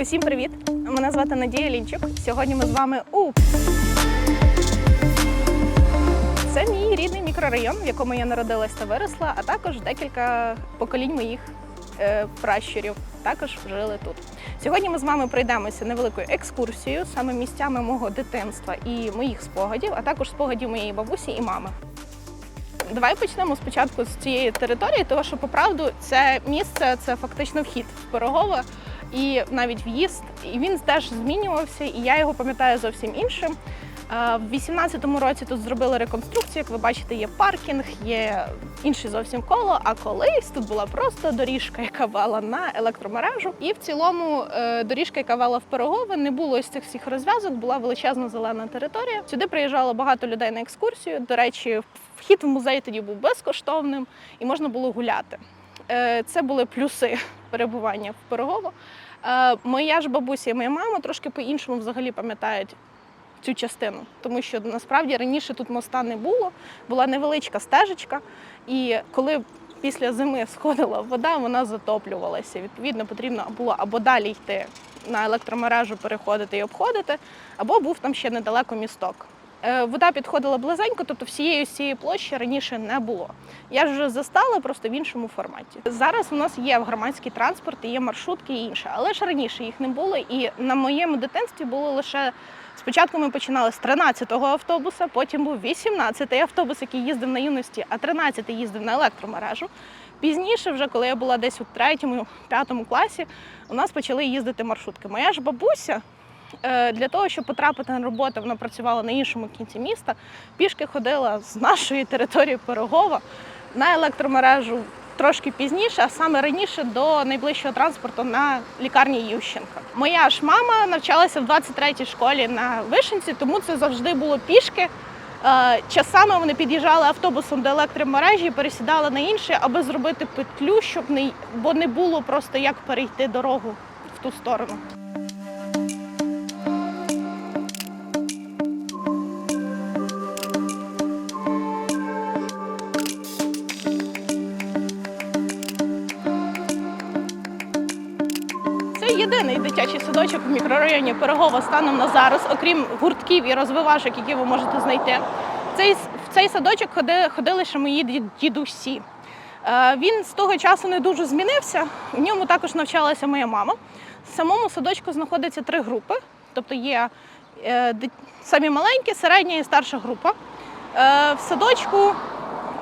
Усім привіт! Мене звати Надія Лінчук. Сьогодні ми з вами у це мій рідний мікрорайон, в якому я народилась та виросла, а також декілька поколінь моїх е, пращурів також жили тут. Сьогодні ми з вами пройдемося невеликою екскурсією саме місцями мого дитинства і моїх спогадів, а також спогадів моєї бабусі і мами. Давай почнемо спочатку з цієї території, тому що по правду це місце це фактично вхід в Пирогове і навіть в'їзд. І він теж змінювався, і я його пам'ятаю зовсім іншим. В 18-му році тут зробили реконструкцію. Як ви бачите, є паркінг, є інше зовсім коло. А колись тут була просто доріжка, яка вела на електромережу. І в цілому е, доріжка, яка вела в Пирогове, не було ось цих всіх розв'язок, була величезна зелена територія. Сюди приїжджало багато людей на екскурсію. До речі, вхід в музей тоді був безкоштовним і можна було гуляти. Е, Це були плюси перебування в Пирогово. Е, Моя ж бабуся і моя мама трошки по-іншому взагалі пам'ятають цю частину, тому що насправді раніше тут моста не було, була невеличка стежечка, і коли після зими сходила вода, вона затоплювалася. Відповідно, потрібно було або далі йти на електромережу, переходити і обходити, або був там ще недалеко місток. Е, Вода підходила близенько, тобто всієї ось цієї площі раніше не було. Я ж вже застала просто в іншому форматі. Зараз у нас є громадський транспорт, є маршрутки і інше, але ж раніше їх не було. І на моєму дитинстві було лише спочатку. Ми починали з 13-го автобуса, потім був 18-й автобус, який їздив на юності, а 13-й їздив на електромережу. Пізніше, вже коли я була десь у третьому, п'ятому класі, у нас почали їздити маршрутки. Моя ж бабуся Для того, щоб потрапити на роботу, вона працювала на іншому кінці міста. Пішки ходила з нашої території Пирогова на електромережу трошки пізніше, а саме раніше до найближчого транспорту на лікарні Ющенка. Моя ж мама навчалася в 23-й школі на Вишенці, тому це завжди було пішки. Е, Часами вони під'їжджали автобусом до електромережі, пересідали на інше, аби зробити петлю, щоб не бо не було просто як перейти дорогу в ту сторону. Садочок в мікрорайоні Пирогова станом на зараз, окрім гуртків і розвивашок, які ви можете знайти. Цей, в цей садочок ходи- ходили ще мої дідусі. Е, Він з того часу не дуже змінився. В ньому також навчалася моя мама. В самому садочку знаходиться три групи, тобто є е, самі маленькі, середня і старша група. Е, В садочку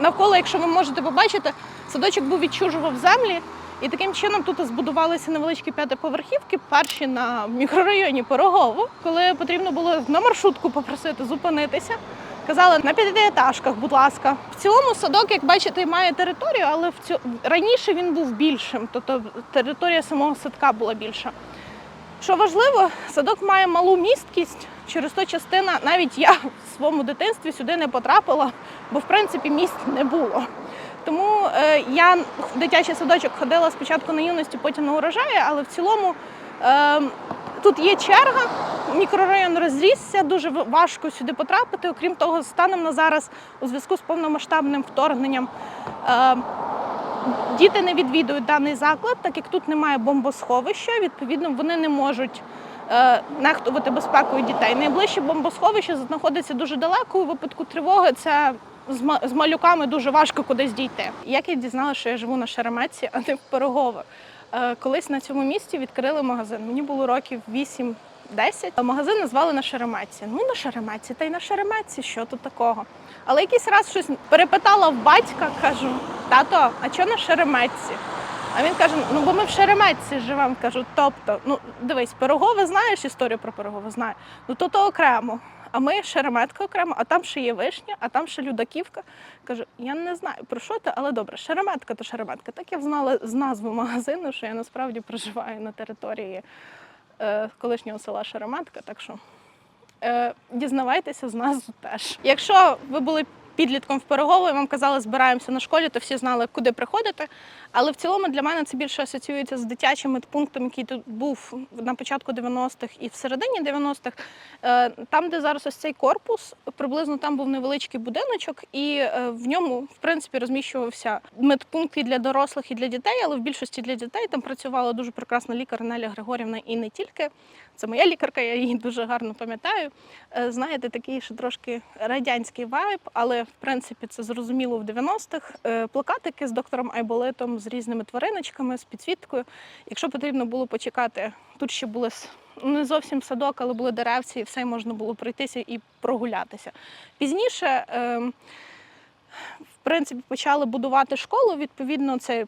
навколо, якщо ви можете побачити, садочок був відчужував землі. І таким чином тут збудувалися невеличкі п'ятиповерхівки, перші на мікрорайоні Пирогово, коли потрібно було на маршрутку попросити зупинитися. Казали на п'ятиетажках, будь ласка. В цілому садок, як бачите, має територію, але в цю... раніше він був більшим, тобто територія самого садка була більша. Що важливо, садок має малу місткість, через то частина, навіть я в своєму дитинстві сюди не потрапила, бо в принципі місць не було. Тому е, я в дитячий садочок ходила спочатку на юності, потім на урожаї, але в цілому е, тут є черга, мікрорайон розрісся, дуже важко сюди потрапити. Окрім того, станом на зараз у зв'язку з повномасштабним вторгненням. Е, Діти не відвідують даний заклад, так як тут немає бомбосховища, відповідно, вони не можуть нехтувати безпекою дітей. Найближче бомбосховище знаходиться дуже далеко. У випадку тривоги це з, малюками дуже важко кудись дійти. Як я дізналася, що я живу на Шереметці, а не в Пирогове. Е, колись на цьому місці відкрили магазин. Мені було років 8 10. Магазин назвали на Шереметці. Ну, на Шереметці, та й на Шереметці, що тут такого. Але якийсь раз щось перепитала в батька, кажу, тато, а чого на Шереметці? А він каже: ну бо ми в Шереметці живемо. Кажу, тобто, ну дивись, Пирогове знаєш історію про Пирогове? Знаю. Ну то то окремо. А ми Шереметка окремо, а там ще є вишня, а там ще Людаківка. Кажу, я не знаю про що ти, але добре, Шереметка то Шереметка. Так я взнала з назви магазину, що я насправді проживаю на території е, колишнього села Шереметка. Так що е, дізнавайтеся з нас теж. Якщо ви були підлітком в Пирогово і вам казали, збираємося на школі, то всі знали, куди приходити. Але в цілому для мене це більше асоціюється з дитячим медпунктом, який тут був на початку 90-х і в середині 90-х. Е, Там, де зараз ось цей корпус, приблизно там був невеличкий будиночок, і е, в ньому, в принципі, розміщувався медпункт і для дорослих, і для дітей, але в більшості для дітей там працювала дуже прекрасна лікар Неля Григорівна і не тільки. Це моя лікарка, я її дуже гарно пам'ятаю. Е, Знаєте, такий ще трошки радянський вайб, але в принципі це зрозуміло в 90-х. Е, Плакатики з доктором Айболитом, з різними твариночками, з підсвіткою. Якщо потрібно було почекати, тут ще були не зовсім садок, але були деревці, і все можна було пройтися і прогулятися. Пізніше. ем, в принципі, почали будувати школу. Відповідно, це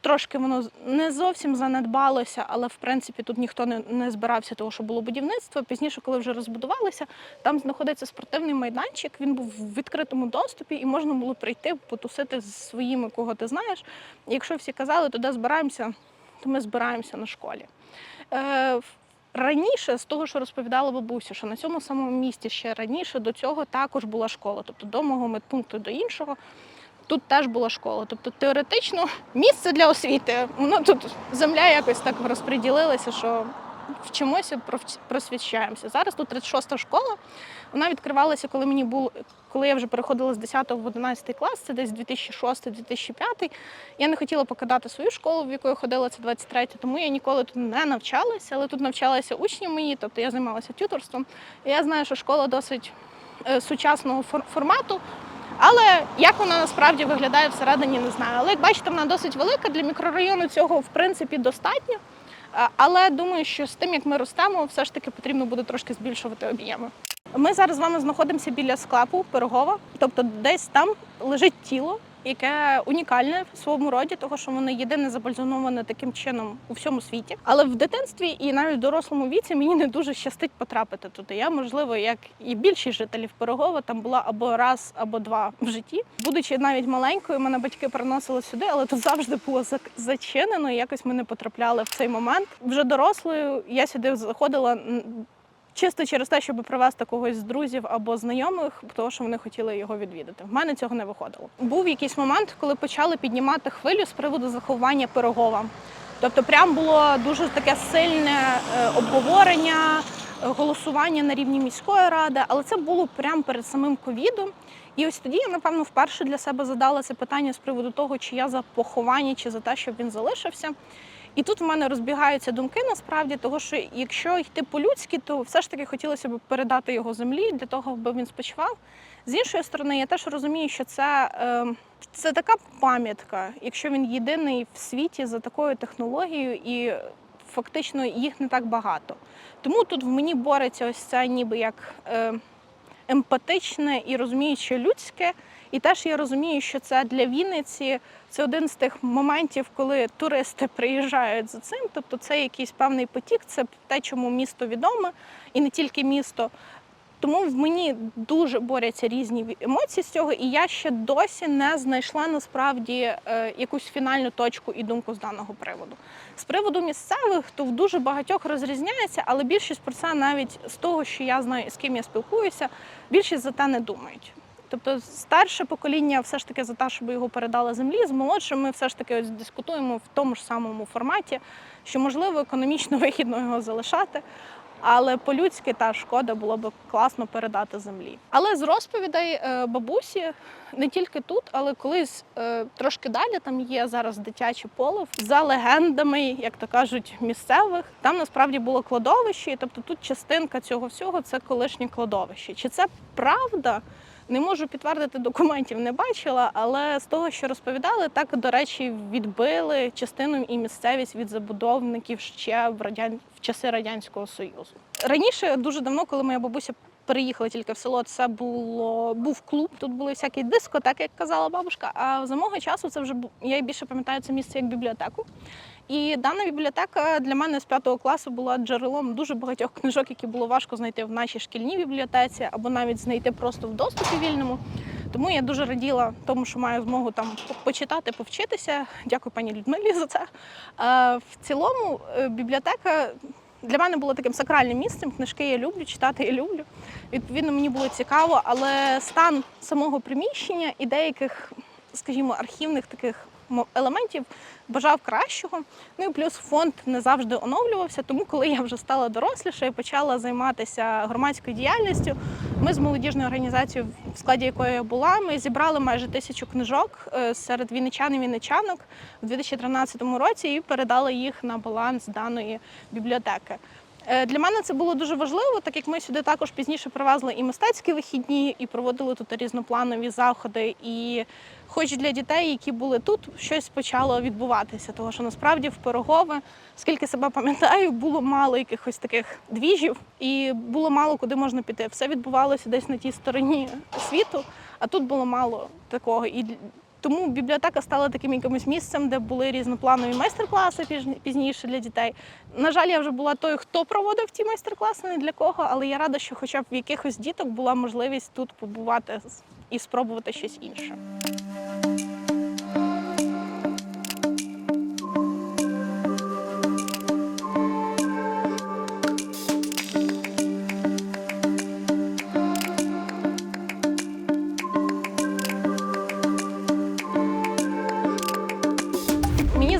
трошки воно не зовсім занедбалося, але в принципі тут ніхто не, не збирався, того, що було будівництво. Пізніше, коли вже розбудувалися, там знаходиться спортивний майданчик. Він був в відкритому доступі, і можна було прийти потусити з своїми, кого ти знаєш. Якщо всі казали, туди збираємося, то ми збираємося на школі. Е, Раніше, з того, що розповідала бабуся, що на цьому самому місці ще раніше до цього також була школа. Тобто до мого медпункту до іншого тут теж була школа. Тобто теоретично місце для освіти. Воно тут земля якось так розподілилася, що вчимося, просвіщаємося. Зараз тут 36-та школа. Вона відкривалася, коли мені було, коли я вже переходила з 10 в 11 клас, це десь 2006-2005. Я не хотіла покидати свою школу, в яку я ходила, це 23, тому я ніколи тут не навчалася, але тут навчалися учні мої, тобто я займалася тюторством. І я знаю, що школа досить е, сучасного фор- формату. Але як вона насправді виглядає всередині, не знаю. Але як бачите, вона досить велика. Для мікрорайону цього в принципі достатньо. Але думаю, що з тим, як ми ростемо, все ж таки потрібно буде трошки збільшувати об'єми. Ми зараз з вами знаходимося біля склепу Пирогова, тобто десь там лежить тіло, яке унікальне в своєму роді, тому що воно єдине забальзоноване таким чином у всьому світі. Але в дитинстві і навіть в дорослому віці мені не дуже щастить потрапити туди. Я, можливо, як і більшість жителів Пирогова, там була або раз, або два в житті. Будучи навіть маленькою, мене батьки переносили сюди, але тут завжди було зачинено. І якось ми не потрапляли в цей момент. Вже дорослою я сюди заходила. Чисто через те, щоб привезти когось з друзів або знайомих, тому що вони хотіли його відвідати. В мене цього не виходило. Був якийсь момент, коли почали піднімати хвилю з приводу заховання пирогова. Тобто, прям було дуже таке сильне е, обговорення, голосування на рівні міської ради, але це було прямо перед самим ковідом. І ось тоді я, напевно, вперше для себе задала це питання з приводу того, чи я за поховання, чи за те, щоб він залишився. І тут в мене розбігаються думки насправді, того що якщо йти по-людськи, то все ж таки хотілося б передати його землі для того, аби він спочивав. З іншої сторони, я теж розумію, що це, е, це така пам'ятка, якщо він єдиний в світі за такою технологією, і фактично їх не так багато. Тому тут в мені бореться ось це ніби як е, емпатичне і розуміюче людське. І теж я розумію, що це для Вінниці це один з тих моментів, коли туристи приїжджають за цим. Тобто це якийсь певний потік, це те, чому місто відоме, і не тільки місто. Тому в мені дуже борються різні емоції з цього, і я ще досі не знайшла насправді е, якусь фінальну точку і думку з даного приводу. З приводу місцевих, то в дуже багатьох розрізняється, але більшість про це навіть з того, що я знаю, з ким я спілкуюся, більшість за те не думають. Тобто старше покоління все ж таки за те, щоб його передали землі, з молодшим ми все ж таки ось дискутуємо в тому ж самому форматі, що можливо економічно вигідно його залишати. Але по-людськи та шкода було б класно передати землі. Але з розповідей е, бабусі не тільки тут, але колись е, трошки далі там є зараз дитяче поле за легендами, як то кажуть, місцевих. Там насправді було кладовище, тобто тут частинка цього всього це колишнє кладовище. Чи це правда? Не можу підтвердити документів, не бачила, але з того, що розповідали, так до речі, відбили частину і місцевість від забудовників ще в радян... в часи радянського союзу. Раніше, дуже давно, коли моя бабуся переїхала тільки в село, це було був клуб. Тут були всякі дискотеки, як казала бабушка. А за мого часу це вже я більше пам'ятаю це місце як бібліотеку. І дана бібліотека для мене з п'ятого класу була джерелом дуже багатьох книжок, які було важко знайти в нашій шкільній бібліотеці або навіть знайти просто в доступі вільному. Тому я дуже раділа тому, що маю змогу там почитати, повчитися. Дякую пані Людмилі за це. Е, В цілому е, бібліотека для мене було таким сакральним місцем. Книжки я люблю, читати я люблю. Відповідно, мені було цікаво, але стан самого приміщення і деяких, скажімо, архівних таких елементів бажав кращого. Ну і плюс фонд не завжди оновлювався. Тому, коли я вже стала доросліше і почала займатися громадською діяльністю, ми з молодіжною організацією, в складі якої я була, ми зібрали майже тисячу книжок е, серед вінничан і вінничанок у 2013 році і передали їх на баланс даної бібліотеки. Е, Для мене це було дуже важливо, так як ми сюди також пізніше привезли і мистецькі вихідні, і проводили тут різнопланові заходи. І хоч для дітей, які були тут, щось почало відбуватися. Тому що насправді в Пирогове, скільки себе пам'ятаю, було мало якихось таких двіжів, і було мало куди можна піти. Все відбувалося десь на тій стороні світу, а тут було мало такого. І тому бібліотека стала таким якимось місцем, де були різнопланові майстер-класи пізні- пізніше для дітей. На жаль, я вже була той, хто проводив ті майстер-класи, не для кого, але я рада, що хоча б в якихось діток була можливість тут побувати і спробувати щось інше.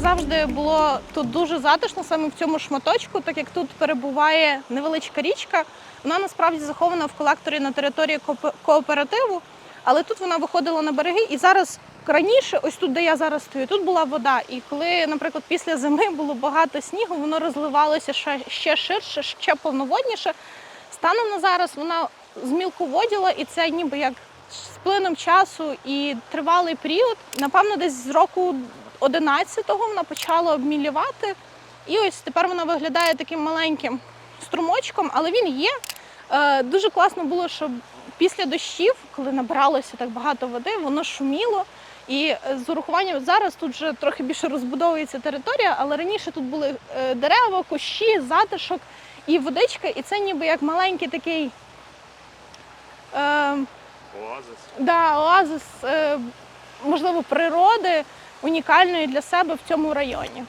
Завжди було тут дуже затишно саме в цьому шматочку, так як тут перебуває невеличка річка. Вона насправді захована в колекторі на території кооперативу, але тут вона виходила на береги. І зараз раніше, ось тут, де я зараз стою, тут була вода. І коли, наприклад, після зими було багато снігу, воно розливалося ще, ще ширше, ще повноводніше. Станом на зараз вона змілководіла, і це ніби як з плином часу і тривалий період. Напевно, десь з року 11-го вона почала обмілювати. І ось тепер вона виглядає таким маленьким струмочком, але він є. Е, Дуже класно було, що після дощів, коли набиралося так багато води, воно шуміло. І е, з урахуванням зараз тут вже трохи більше розбудовується територія, але раніше тут були е, дерева, кущі, затишок і водичка, і це ніби як маленький такий. Е, Оазис. Да, оазис, е, можливо, природи унікальної для себе в цьому районі.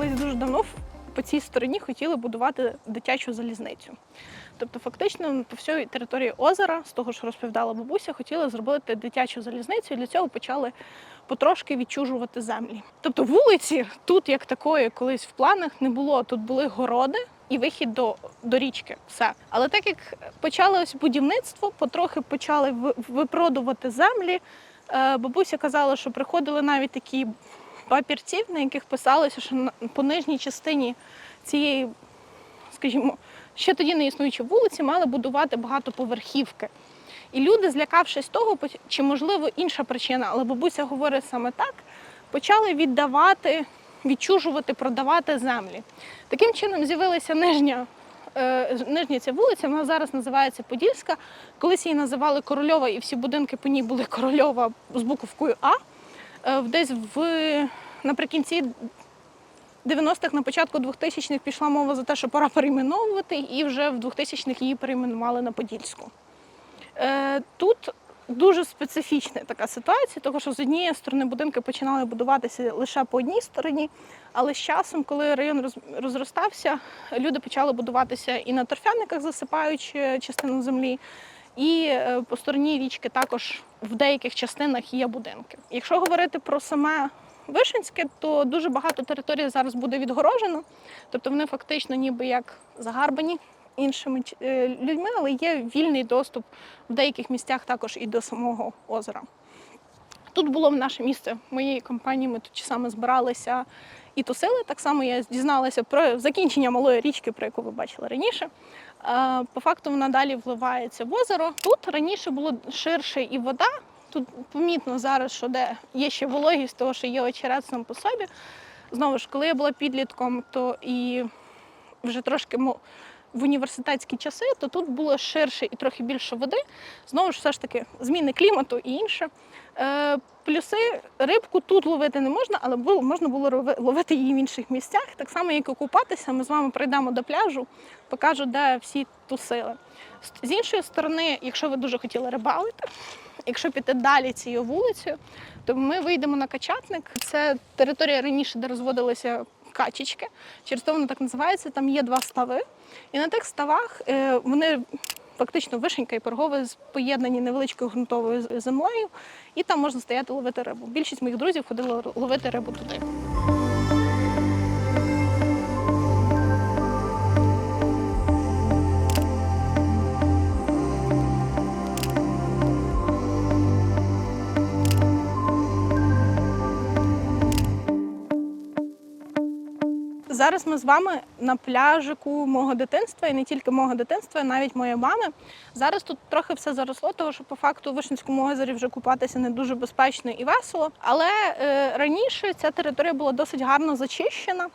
Колись дуже давно по цій стороні хотіли будувати дитячу залізницю. Тобто, фактично, по всій території озера, з того, що розповідала бабуся, хотіли зробити дитячу залізницю, і для цього почали потрошки відчужувати землі. Тобто вулиці тут, як такої, колись в планах не було. Тут були городи і вихід до, до річки. Все. Але так як почалось будівництво, потрохи почали випродувати землі. Е, Бабуся казала, що приходили навіть такі папірців, на яких писалося, що по нижній частині цієї, скажімо, ще тоді не існуючої вулиці, мали будувати багатоповерхівки. І люди, злякавшись того, чи можливо інша причина, але бабуся говорить саме так, почали віддавати, відчужувати, продавати землі. Таким чином з'явилася нижня. е, Нижня ця вулиця, вона зараз називається Подільська. Колись її називали Корольова, і всі будинки по ній були Корольова з буковкою А. Е, Десь в наприкінці 90-х, на початку 2000-х пішла мова за те, що пора перейменовувати, і вже в 2000-х її перейменували на Подільську. Е, Тут дуже специфічна така ситуація, тому що з однієї сторони будинки починали будуватися лише по одній стороні, але з часом, коли район розростався, люди почали будуватися і на торфяниках, засипаючи частину землі. І е, по стороні річки також в деяких частинах є будинки. Якщо говорити про саме Вишенське, то дуже багато території зараз буде відгорожено, тобто вони фактично ніби як загарбані іншими е, людьми, але є вільний доступ в деяких місцях також і до самого озера. Тут було наше місце моєї компанії. Ми тут саме збиралися і тусили. Так само я дізналася про закінчення малої річки, про яку ви бачили раніше. По факту вона далі вливається в озеро. Тут раніше було ширше і вода. Тут помітно зараз, що де є ще вологість, того що є очерет сам по собі. Знову ж, коли я була підлітком, то і вже трошки в університетські часи, то тут було ширше і трохи більше води. Знову ж все ж таки, зміни клімату і інше. Е, плюси рибку тут ловити не можна, але було, можна було ловити її в інших місцях. Так само, як і купатися. Ми з вами прийдемо до пляжу, покажу, де всі тусили. З іншої сторони, якщо ви дуже хотіли рибалити, якщо піти далі цією вулицею, то ми вийдемо на качатник. Це територія раніше, де розводилися качечки. Через то воно так називається. Там є два стави. І на тих ставах е, вони фактично вишенька і пергове поєднані невеличкою ґрунтовою землею, і там можна стояти ловити рибу. Більшість моїх друзів ходили ловити рибу туди. Зараз ми з вами на пляжику мого дитинства, і не тільки мого дитинства, а навіть моєї мами. Зараз тут трохи все заросло, тому що по факту в Вишинському озері вже купатися не дуже безпечно і весело. Але е, раніше ця територія була досить гарно зачищена.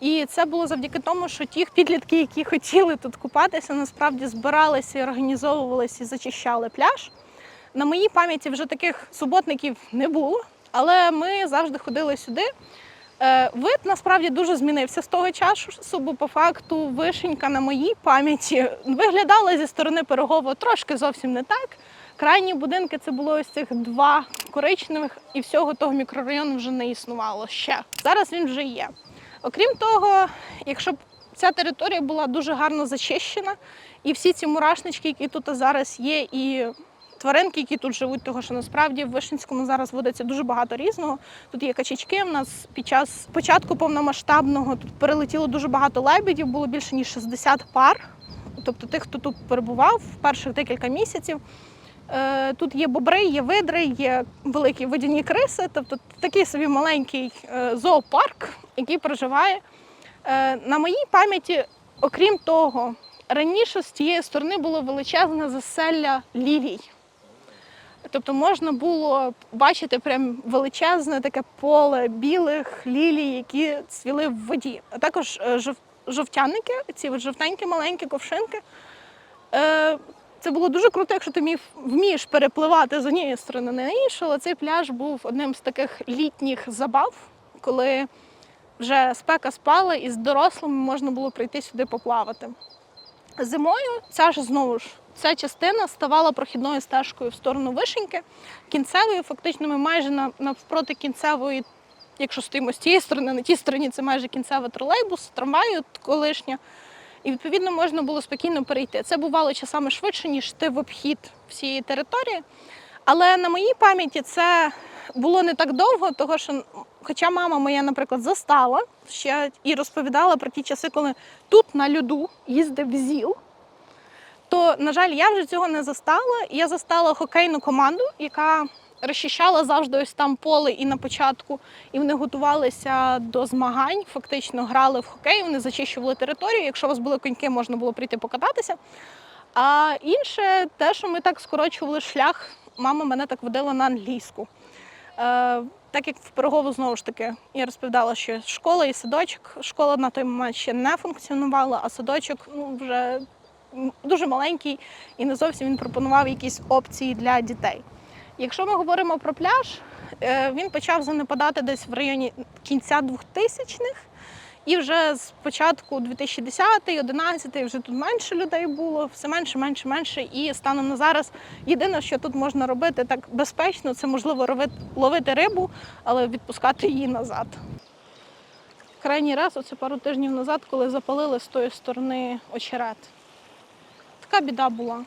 І це було завдяки тому, що ті підлітки, які хотіли тут купатися, насправді збиралися, організовувалися і зачищали пляж. На моїй пам'яті вже таких суботників не було, але ми завжди ходили сюди. Е, Вид насправді дуже змінився з того часу, бо по факту вишенька на моїй пам'яті виглядала зі сторони Пирогово трошки зовсім не так. Крайні будинки це було ось цих два коричневих, і всього того мікрорайону вже не існувало ще. Зараз він вже є. Окрім того, якщо б ця територія була дуже гарно зачищена, і всі ці мурашнички, які тут зараз є, і тваринки, які тут живуть, тому що насправді в Вишинському зараз водиться дуже багато різного. Тут є качечки. У нас під час початку повномасштабного тут перелетіло дуже багато лебедів, було більше ніж 60 пар. Тобто тих, хто тут перебував в перших декілька місяців. Е, Тут є бобри, є видри, є великі водяні криси, тобто такий собі маленький е, зоопарк, який проживає. Е, На моїй пам'яті, окрім того, раніше з тієї сторони було величезне заселля лілій. Тобто можна було бачити прям величезне таке поле білих лілій, які цвіли в воді. А також е, жов- жовтяники, ці от жовтенькі маленькі ковшинки. Е, Це було дуже круто, якщо ти вмів, вмієш перепливати з однієї сторони на іншу, але цей пляж був одним з таких літніх забав, коли вже спека спала і з дорослими можна було прийти сюди поплавати. Зимою ця ж знову ж ця частина ставала прохідною стежкою в сторону вишеньки. Кінцевою, фактично, ми майже навпроти кінцевої, якщо стоїмо з тієї сторони, на тій стороні це майже кінцевий тролейбус, трамваю колишня. І відповідно можна було спокійно перейти. Це бувало часами швидше, ніж ти в обхід всієї території. Але на моїй пам'яті це було не так довго, того що, хоча мама моя, наприклад, застала ще і розповідала про ті часи, коли тут на льоду їздив ЗІЛ, то, на жаль, я вже цього не застала. Я застала хокейну команду, яка розчищала завжди ось там поле і на початку, і вони готувалися до змагань, фактично грали в хокей, вони зачищували територію. Якщо у вас були коньки, можна було прийти покататися. А інше, те, що ми так скорочували шлях, мама мене так водила на англійську. Е, так як в Пирогову знову ж таки я розповідала, що школа і садочок. Школа на той момент ще не функціонувала, а садочок ну, вже дуже маленький і не зовсім він пропонував якісь опції для дітей. Якщо ми говоримо про пляж, е, він почав занепадати десь в районі кінця 2000-х. І вже з початку 2010-2011 вже тут менше людей було, все менше, менше, менше. І станом на зараз єдине, що тут можна робити так безпечно, це можливо ловити рибу, але відпускати її назад. Крайній раз, оце пару тижнів назад, коли запалили з тої сторони очерет. Така біда була.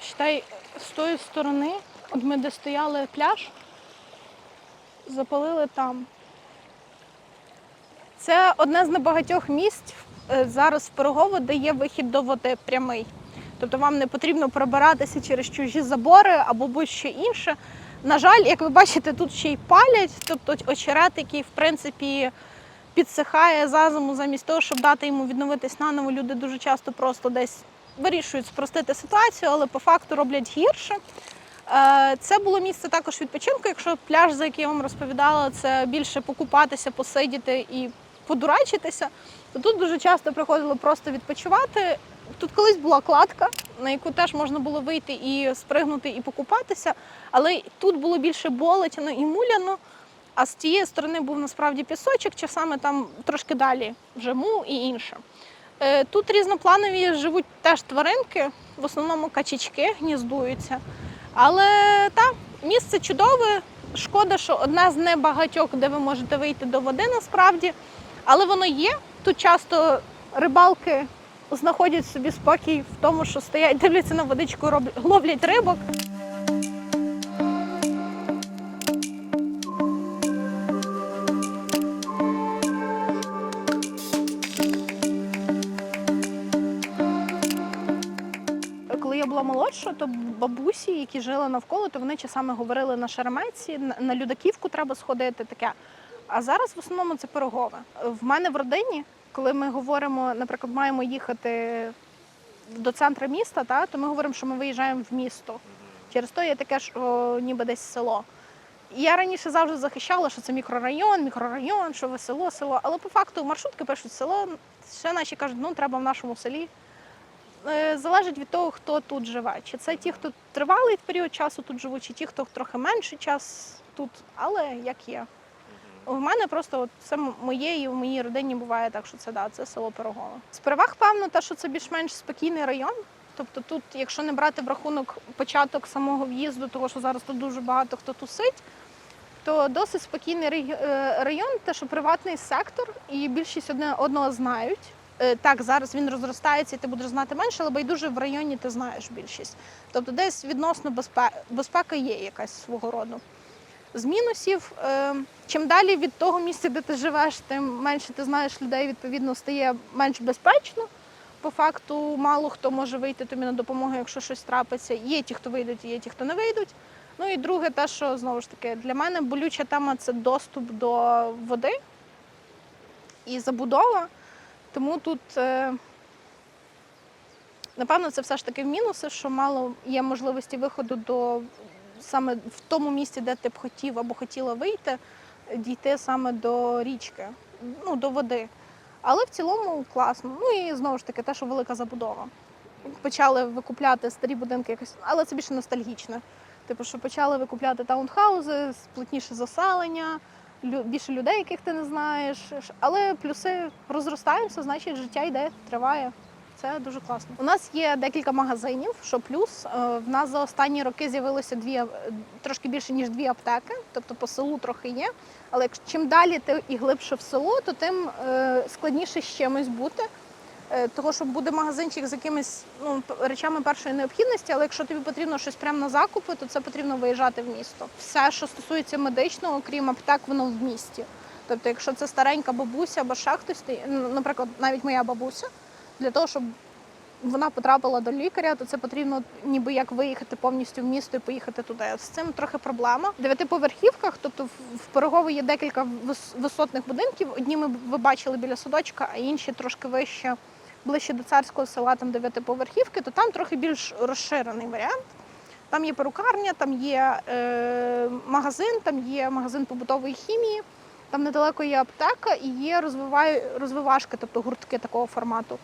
Считай, з тої сторони, от ми де стояли пляж, запалили там. Це одне з небагатьох місць е, зараз в Пирогово, де є вихід до води прямий. Тобто вам не потрібно пробиратися через чужі забори або будь-що інше. На жаль, як ви бачите, тут ще й палять, тобто очерет, який в принципі підсихає за зиму, замість того, щоб дати йому відновитись наново, люди дуже часто просто десь вирішують спростити ситуацію, але по факту роблять гірше. Е, Це було місце також відпочинку. Якщо пляж, за який я вам розповідала, це більше покупатися, посидіти і подурачитися, то тут дуже часто приходили просто відпочивати. Тут колись була кладка, на яку теж можна було вийти і спригнути і покупатися, але тут було більше болотяно і муляно. А з тієї сторони був насправді пісочок, чи саме там трошки далі вже мул і інше. Е, Тут різнопланові живуть теж тваринки, в основному качечки гніздуються. Але так, місце чудове. Шкода, що одна з небагатьох, де ви можете вийти до води насправді. Але воно є. Тут часто рибалки знаходять собі спокій в тому, що стоять, дивляться на водичку, ловлять рибок. Була молодша, то бабусі, які жили навколо, то вони часами говорили на шереметці, на- Людаківку треба сходити таке. А зараз в основному це пирогове. В мене в родині, коли ми говоримо, наприклад, маємо їхати до центру міста, та, то ми говоримо, що ми виїжджаємо в місто. Через то є таке, що ніби десь село. І я раніше завжди захищала, що це мікрорайон, мікрорайон, що ви село, село. Але по факту маршрутки пишуть село. Ще наші кажуть, ну треба в нашому селі. Е, Залежить від того, хто тут живе. Чи це ті, хто тривалий період часу тут живуть, чи ті, хто трохи менший час тут, але як є. У мене просто от це моє і в моїй родині буває так, що це да, це село Пирогове. З переваг, певно, те, що це більш-менш спокійний район. Тобто тут, якщо не брати в рахунок початок самого в'їзду, того що зараз тут дуже багато хто тусить, то досить спокійний е, район, те, що приватний сектор, і більшість одне одного знають. Е, Так, зараз він розростається, і ти будеш знати менше, але байдуже в районі ти знаєш більшість. Тобто десь відносно безпе... безпека є якась свого роду. З мінусів, е, чим далі від того місця, де ти живеш, тим менше ти знаєш людей, відповідно, стає менш безпечно. По факту, мало хто може вийти тобі на допомогу, якщо щось трапиться. Є ті, хто вийдуть, є ті, хто не вийдуть. Ну і друге, те, що знову ж таки для мене болюча тема це доступ до води і забудова. Тому тут, е, напевно, це все ж таки в мінуси, що мало є можливості виходу до саме в тому місці, де ти б хотів або хотіла вийти, дійти саме до річки, ну, до води. Але в цілому класно. Ну і знову ж таки, те, що велика забудова. Почали викупляти старі будинки якось, але це більше ностальгічне. Типу, що почали викупляти таунхаузи, плотніше заселення, більше людей, яких ти не знаєш. Але плюси розростаємося, значить життя йде, триває. Це дуже класно. У нас є декілька магазинів, що плюс. Е, В нас за останні роки з'явилося дві е, трошки більше ніж дві аптеки, тобто по селу трохи є. Але чим далі ти і глибше в село, то тим е, складніше з чимось бути. Е, Того, що буде магазинчик з якимись ну, речами першої необхідності, але якщо тобі потрібно щось прямо на закупи, то це потрібно виїжджати в місто. Все, що стосується медичного, окрім аптек, воно в місті. Тобто, якщо це старенька бабуся або ще хтось, то, ну, наприклад, навіть моя бабуся, для того, щоб вона потрапила до лікаря, то це потрібно ніби як виїхати повністю в місто і поїхати туди. З цим трохи проблема. В дев'ятиповерхівках, тобто в Пирогово є декілька висотних будинків. Одні ми ви бачили біля садочка, а інші трошки вище, ближче до царського села, там дев'ятиповерхівки, то там трохи більш розширений варіант. Там є перукарня, там є е, магазин, там є магазин побутової хімії, там недалеко є аптека і є розвивашки, тобто гуртки такого формату.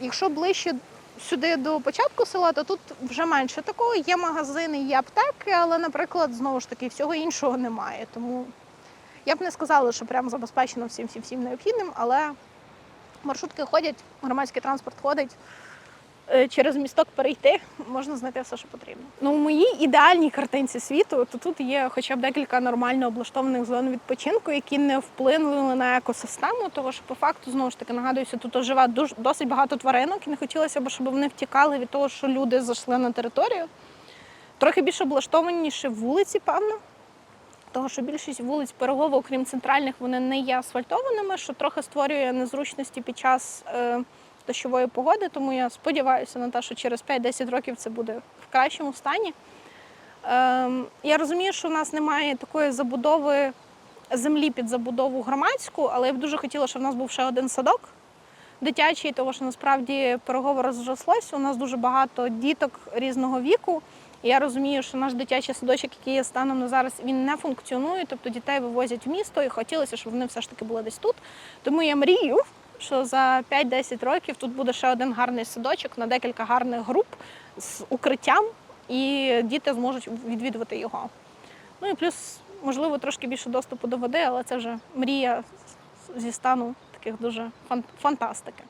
Якщо ближче сюди до початку села, то тут вже менше такого. Є магазини, є аптеки, але, наприклад, знову ж таки, всього іншого немає. Тому я б не сказала, що прямо забезпечено всім всім всім необхідним, але маршрутки ходять, громадський транспорт ходить. Е, Через місток перейти можна знайти все, що потрібно. Ну, у моїй ідеальній картинці світу, то тут є хоча б декілька нормально облаштованих зон відпочинку, які не вплинули на екосистему, тому що по факту знову ж таки нагадуюся, тут живе дуже досить багато тваринок, і не хотілося б, щоб вони втікали від того, що люди зайшли на територію. Трохи більш облаштованіші вулиці, певно. Того, що більшість вулиць Пирогова, окрім центральних, вони не є асфальтованими, що трохи створює незручності під час е, дощової погоди. Тому я сподіваюся на те, що через 5-10 років це буде в кращому стані. Ем, я розумію, що в нас немає такої забудови землі під забудову громадську, але я б дуже хотіла, щоб в нас був ще один садок дитячий, тому що насправді Пирогово розрослось. У нас дуже багато діток різного віку. Я розумію, що наш дитячий садочок, який є станом на зараз, він не функціонує, тобто дітей вивозять в місто, і хотілося, щоб вони все ж таки були десь тут. Тому я мрію, що за 5-10 років тут буде ще один гарний садочок на декілька гарних груп з укриттям, і діти зможуть відвідувати його. Ну і плюс, можливо, трошки більше доступу до води, але це вже мрія зі стану таких дуже фан- фантастики.